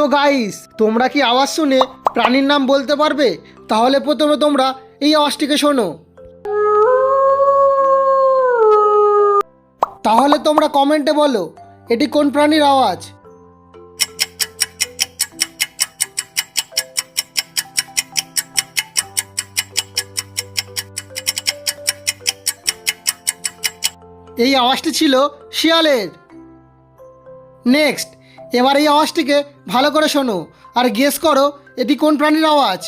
তো গাইস তোমরা কি আওয়াজ শুনে প্রাণীর নাম বলতে পারবে? তাহলে প্রথমে তোমরা এই আওয়াজটিকে শোনো। তাহলে তোমরা কমেন্টে বলো, এটি কোন প্রাণীর আওয়াজ? এই আওয়াজটি ছিল শিয়ালের। নেক্সট এবার এই আওয়াজটিকে ভালো করে শোনো আর গেস করো এটি কোন প্রাণীর আওয়াজ।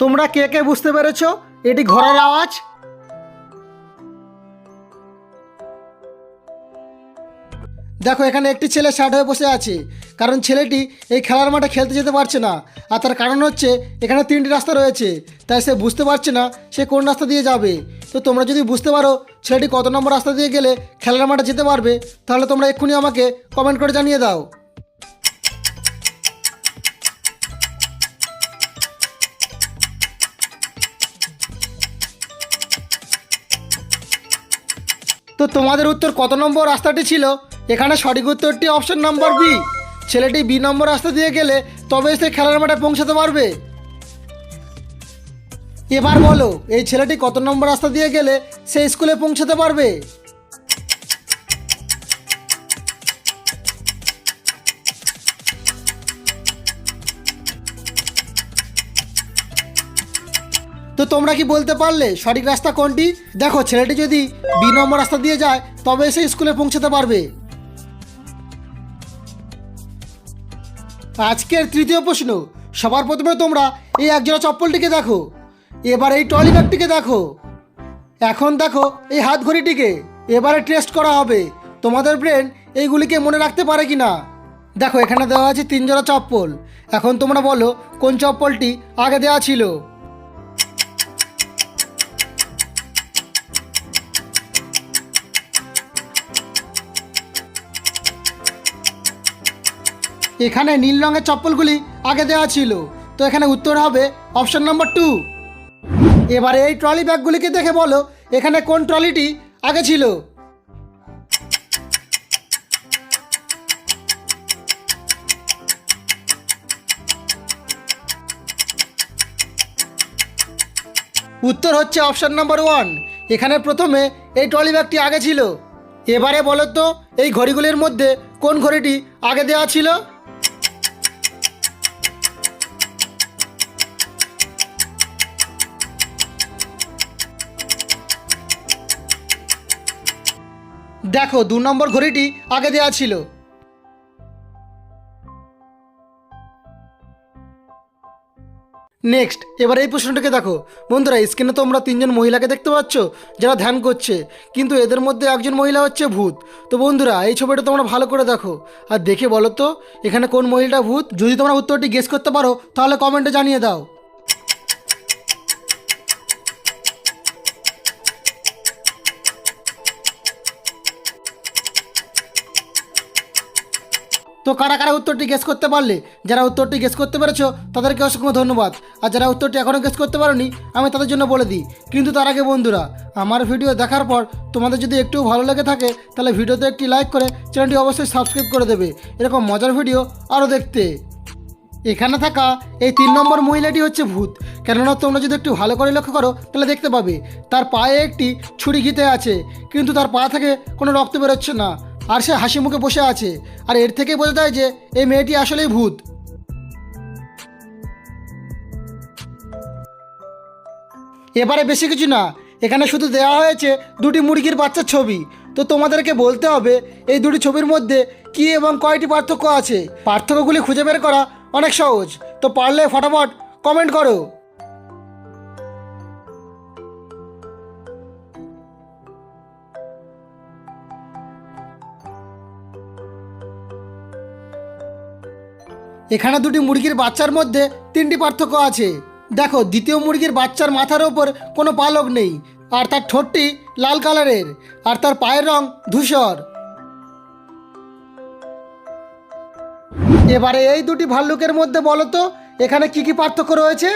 তোমরা কে কে বুঝতে পেরেছ? এটি ঘোড়ার আওয়াজ? দেখো, এখানে একটি ছেলে শার্ট হয়ে বসে আছে। কারণ ছেলেটি এই খেলার মাঠে খেলতে যেতে পারছে না। আর তার কারণ হচ্ছে, এখানে তিনটি রাস্তা রয়েছে। তাই সে বুঝতে পারছে না সে কোন রাস্তা দিয়ে যাবে। তো তোমরা যদি বুঝতে পারো ছেলেটি কত নম্বর রাস্তা দিয়ে গেলে খেলার মাঠে যেতে পারবে, তাহলে তোমরা এক্ষুনি আমাকে কমেন্ট করে জানিয়ে দাও। তো তোমাদের উত্তর কত নম্বর রাস্তাটি ছিল? এখানে সঠিক উত্তরটি অপশন নম্বর বি ছেলেটি বি নম্বর রাস্তা দিয়ে গেলে তবে সে খেলার মাঠে পৌঁছাতে পারবে। এবার বলো, এই ছেলেটি কত নম্বর রাস্তা দিয়ে গেলে সে স্কুলে পৌঁছাতে পারবে? তো তোমরা কি বলতে পারলে, সঠিক রাস্তা কোনটি? দেখো, ছেলেটি যদি বি নম্বর রাস্তা দিয়ে যায়, তবে সে স্কুলে পৌঁছাতে পারবে। আজকের তৃতীয় প্রশ্ন। সবার প্রথমে তোমরা এই একজোড়া চপ্পলটিকে দেখো। এবার এই ট্রলি ব্যাগটিকে দেখো। এখন দেখো এই হাত ঘড়িটিকে এবারে টেস্ট করা হবে। তোমাদের ব্রেন এইগুলিকে মনে রাখতে পারে কি না দেখো, এখানে দেওয়া আছে তিন জোড়া চপ্পল। এখন তোমরা বলো, কোন চপ্পলটি আগে দেওয়া ছিল? এখানে নীল রঙের চপ্পলগুলি আগে দেওয়া ছিল। তো এখানে উত্তর হবে অপশন নাম্বার টু। এবারে এই ট্রলি ব্যাগগুলিকে দেখে বলো, এখানে কোন ট্রলিটি আগে ছিল? উত্তর হচ্ছে অপশন নাম্বার ওয়ান। এখানে প্রথমে এই ট্রলি ব্যাগটি আগে ছিল। এবারে বলো তো, এই ঘড়িগুলির মধ্যে কোন ঘড়িটি আগে দেওয়া ছিল? দেখো, দু নম্বর ঘড়িটি আগে দেওয়া ছিল। নেক্সট এবার এই প্রশ্নটাকে দেখো। বন্ধুরা স্ক্রিনে তোমরা তিনজন মহিলাকে দেখতে পাচ্ছ, যারা ধ্যান করছে। কিন্তু এদের মধ্যে একজন মহিলা হচ্ছে ভূত। তো বন্ধুরা, এই ছবিটা তোমরা ভালো করে দেখো। আর দেখে বলো তো, এখানে কোন মহিলাটা ভূত? যদি তোমরা উত্তরটি গেস করতে পারো, তাহলে কমেন্টে জানিয়ে দাও। তো কারা কারা উত্তরটি গেস করতে পারলে, যারা উত্তরটি গেস করতে পেরেছ, তাদেরকে অসংখ্য ধন্যবাদ। আর যারা উত্তরটি এখনও গেস করতে পারোনি, আমি তাদের জন্য বলে দিই, কিন্তু তার আগে বন্ধুরা, আমার ভিডিও দেখার পর তোমাদের যদি একটু ভালো লেগে থাকে, তাহলে ভিডিওতে একটি লাইক করে চ্যানেলটি অবশ্যই সাবস্ক্রাইব করে দেবে। এরকম মজার ভিডিও আরও দেখতে। এখানে থাকা এই তিন নম্বর মহিলাটি হচ্ছে ভূত। কেননা তোমরা যদি একটু ভালো করে লক্ষ্য করো, তাহলে দেখতে পাবে, তার পায়ে একটি ছুরি ঘিতে আছে, কিন্তু তার পা থেকে কোনো রক্ত বেরোচ্ছে না। আর সে হাসি মুখে বসে আছে, আর এর থেকে বোঝা যায় যে এই মেয়েটি আসলেই ভূত। এবারে বেশি কিছু না, এখানে শুধু দেওয়া হয়েছে দুটি মুরগির বাচ্চার ছবি। তো তোমাদেরকে বলতে হবে, এই দুটি ছবির মধ্যে কি এবং কয়টি পার্থক্য আছে? পার্থক্যগুলি খুঁজে বের করা অনেক সহজ, তো পারলে ফটাফট কমেন্ট করো। এখানে দুটি মুরগির বাচ্চার মধ্যে তিনটি পার্থক্য আছে। দেখো, দ্বিতীয় মুরগির বাচ্চার মাথার ওপর কোনো পালক নেই, আর তার ঠোঁটটি লাল কালারের, আর তার পায়ের রং ধূসর। এবারে এই দুটি ভাল্লুকের মধ্যে বলো তো, এখানে কি কি পার্থক্য রয়েছে?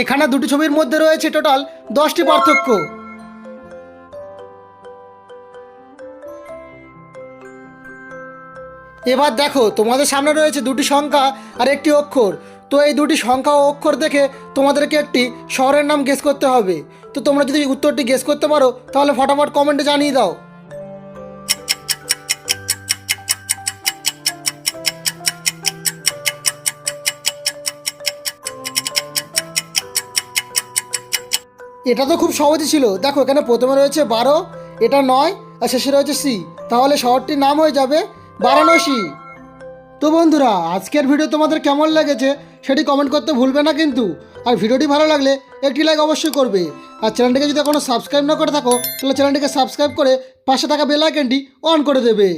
এখানে দুটি ছবির মধ্যে রয়েছে টোটাল দশটি পার্থক্য। এবার দেখো, তোমাদের সামনে রয়েছে দুটি সংখ্যা আর একটি অক্ষর। তো এই দুটি সংখ্যা ও অক্ষর দেখে তোমাদেরকে একটি শহরের নাম গেস করতে হবে। তো তোমরা যদি উত্তরটি গেস করতে পারো, তাহলে ফটাফট কমেন্টে জানিয়ে দাও। এটা তো খুব সহজই ছিল। দেখো, এখানে প্রথমে রয়েছে বারো, এটা নয়, আর শেষে রয়েছে সি। তাহলে শহরটির নাম হয়ে যাবে বারাণসী। তো বন্ধুরা, আজকের ভিডিও তোমাদের কেমন লেগেছে সেটি কমেন্ট করতে ভুলবে না কিন্তু। আর ভিডিওটি ভালো লাগলে একটি লাইক অবশ্যই করবে। আর চ্যানেলটিকে যদি এখনও সাবস্ক্রাইব না করে থাকো, তাহলে চ্যানেলটিকে সাবস্ক্রাইব করে পাশে থাকা বেল আইকনটি অন করে দেবে।